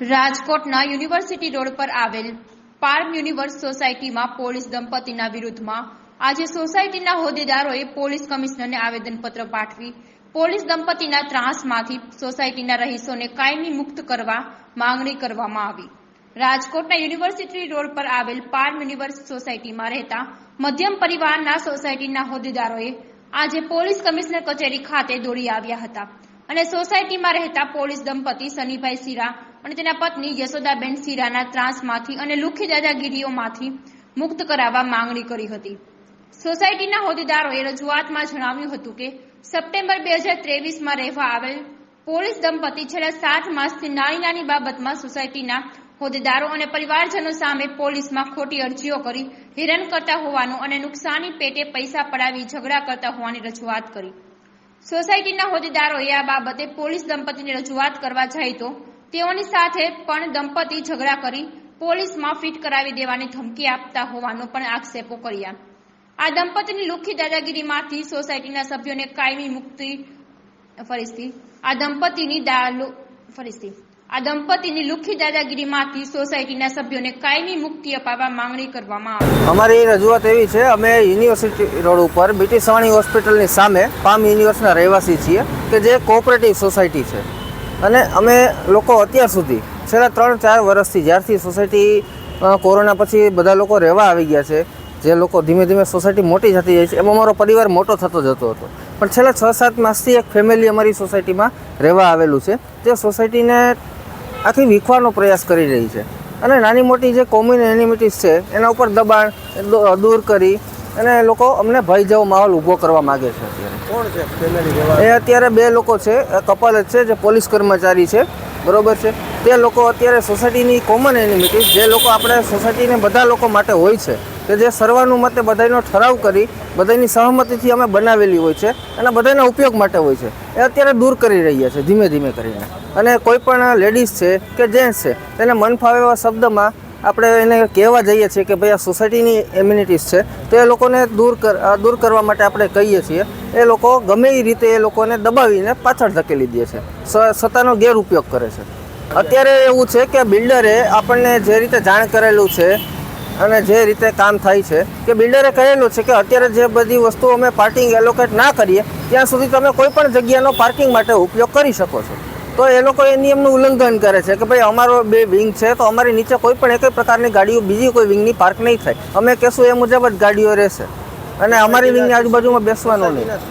રાજકોટના university road પર આવેલ પાર્મ યુનિવર્સ સોસાયટીમાં પોલીસ દંપતીના વિરુદ્ધમાં આજે સોસાયટીના હોદ્દેદારોએ પોલીસ કમિશનરને આવેદનપત્ર પાઠવી પોલીસ દંપતીના ત્રાસમાંથી સોસાયટીના રહીશોને કાયમી મુક્ત કરવા માંગણી કરવામાં આવી. રાજકોટના યુનિવર્સિટી રોડ પર આવેલ પાર્મ યુનિવર્સ સોસાયટીમાં રહેતા મધ્યમ પરિવારના સોસાયટીના હોદ્દેદારોએ આજે પોલીસ કમિશનર કચેરી ખાતે દોડી આવ્યા હતા અને સોસાયટીમાં રહેતા પોલીસ દંપતી સનીભાઈ સિરા અને તેના પત્ની યશોદાબેન સિરાના ત્રાસમાંથી અને લુખી દાદાગીરીઓમાંથી મુક્ત કરાવવા માંગણી કરી હતી. સોસાયટીના હોદ્દેદારોએ રજૂઆતમાં જણાવ્યું હતું કે, સપ્ટેમ્બર બે હજાર ત્રેવીસમાં રહેવા આવેલ પોલીસ દંપતી છેલ્લા સાત માસથી નાની નાની બાબતમાં સોસાયટીના હોદ્દેદારો અને પરિવારજનો સામે પોલીસમાં ખોટી અરજીઓ કરી હેરાન કરતા હોવાનું અને નુકસાની પેટે પૈસા પડાવી ઝઘડા કરતા હોવાની રજૂઆત કરી. સોસાયટીના હોદ્દેદારોએ આ બાબતે પોલીસ દંપતીને રજૂઆત કરવા જાય તો તેઓની સાથે પણ દંપતી ઝઘડા કરી પોલીસમાં ફિટ કરાવી દેવાની ધમકી આપતા હોવાનો પણ આક્ષેપો કર્યા. આ દંપતીની લુખ્ખી દાદાગીરીમાંથી સોસાયટીના સભ્યોને કાયમી મુક્તિ, ફરીથી, આ દંપતીની ફરીથી, આ દંપતીની લુખ્ખી દાદાગીરીમાંથી સોસાયટીના સભ્યોને કાયમી મુક્તિ અપાવવા માંગણી કરવામાં આવી. અમારી રજૂઆત એવી છે, અમે યુનિવર્સિટી રોડ ઉપર બીટી સવાણી હોસ્પિટલની સામે પામ યુનિવર્સના રહેવાસી છીએ કે જે કોઓપરેટિવ સોસાયટી છે. અને અમે લોકો અત્યાર સુધી, છેલ્લા ત્રણ ચાર વર્ષથી, જ્યારથી સોસાયટી કોરોના પછી બધા લોકો રહેવા આવી ગયા છે, જે લોકો ધીમે ધીમે સોસાયટી મોટી થતી જાય છે, એમાં અમારો પરિવાર મોટો થતો જતો હતો. પણ છેલ્લા છ સાત માસથી એક ફેમિલી અમારી સોસાયટીમાં રહેવા આવેલું છે તે સોસાયટીને આખી વીખવાનો પ્રયાસ કરી રહી છે. અને નાની મોટી જે કોમ્યુન એનિમિટીઝ છે, એના ઉપર દબાણ દૂર કરી અને લોકો અમને ભય જેવો માહોલ ઊભો કરવા માગે છે અત્યારે. કોણ છે? ફેમિલી એ અત્યારે બે લોકો છે કપલ જ છે જે પોલીસ કર્મચારી છે બરોબર છે. તે લોકો અત્યારે સોસાયટીની કોમન એનિમિટી જે લોકો આપણે સોસાયટીને બધા લોકો માટે હોય છે કે જે સર્વાનુમતે બધાનો ઠરાવ કરી બધાની સહમતિથી અમે બનાવેલી હોય છે અને બધાના ઉપયોગ માટે હોય છે. એ અત્યારે દૂર કરી રહ્યા છે ધીમે ધીમે કરીને. અને કોઈ પણ લેડીઝ છે કે જેન્ટ્સ છે તેને મન ફાવે એવા શબ્દમાં આપણે એને કહેવા જઈએ છીએ કે ભાઈ આ સોસાયટીની એમ્યુનિટીઝ છે, તો એ લોકોને દૂર દૂર કરવા માટે આપણે કહીએ છીએ, એ લોકો ગમે એ રીતે એ લોકોને દબાવીને પાછળ ધકેલી દે છે સત્તાનો ગેરઉપયોગ કરે છે. અત્યારે એવું છે કે બિલ્ડરે આપણને જે રીતે જાણ કરેલું છે અને જે રીતે કામ થાય છે, કે બિલ્ડરે કહેલું છે કે અત્યારે જે બધી વસ્તુઓ અમે પાર્કિંગ એલોકેટ ના કરીએ, ત્યાં સુધી તમે કોઈ પણ જગ્યાનો પાર્કિંગ માટે ઉપયોગ કરી શકો છો. તો એ લોકો એ નિયમનું ઉલ્લંઘન કરે છે કે ભાઈ અમારો બે વિંગ છે, તો અમારી નીચે કોઈ પણ એક પ્રકારની ગાડીઓ, બીજી કોઈ વિંગની પાર્ક નહીં થાય. અમે કહેશું એ મુજબ જ ગાડીઓ રહેશે. અને અમારી વિંગની આજુબાજુમાં બેસવાનું નહીં.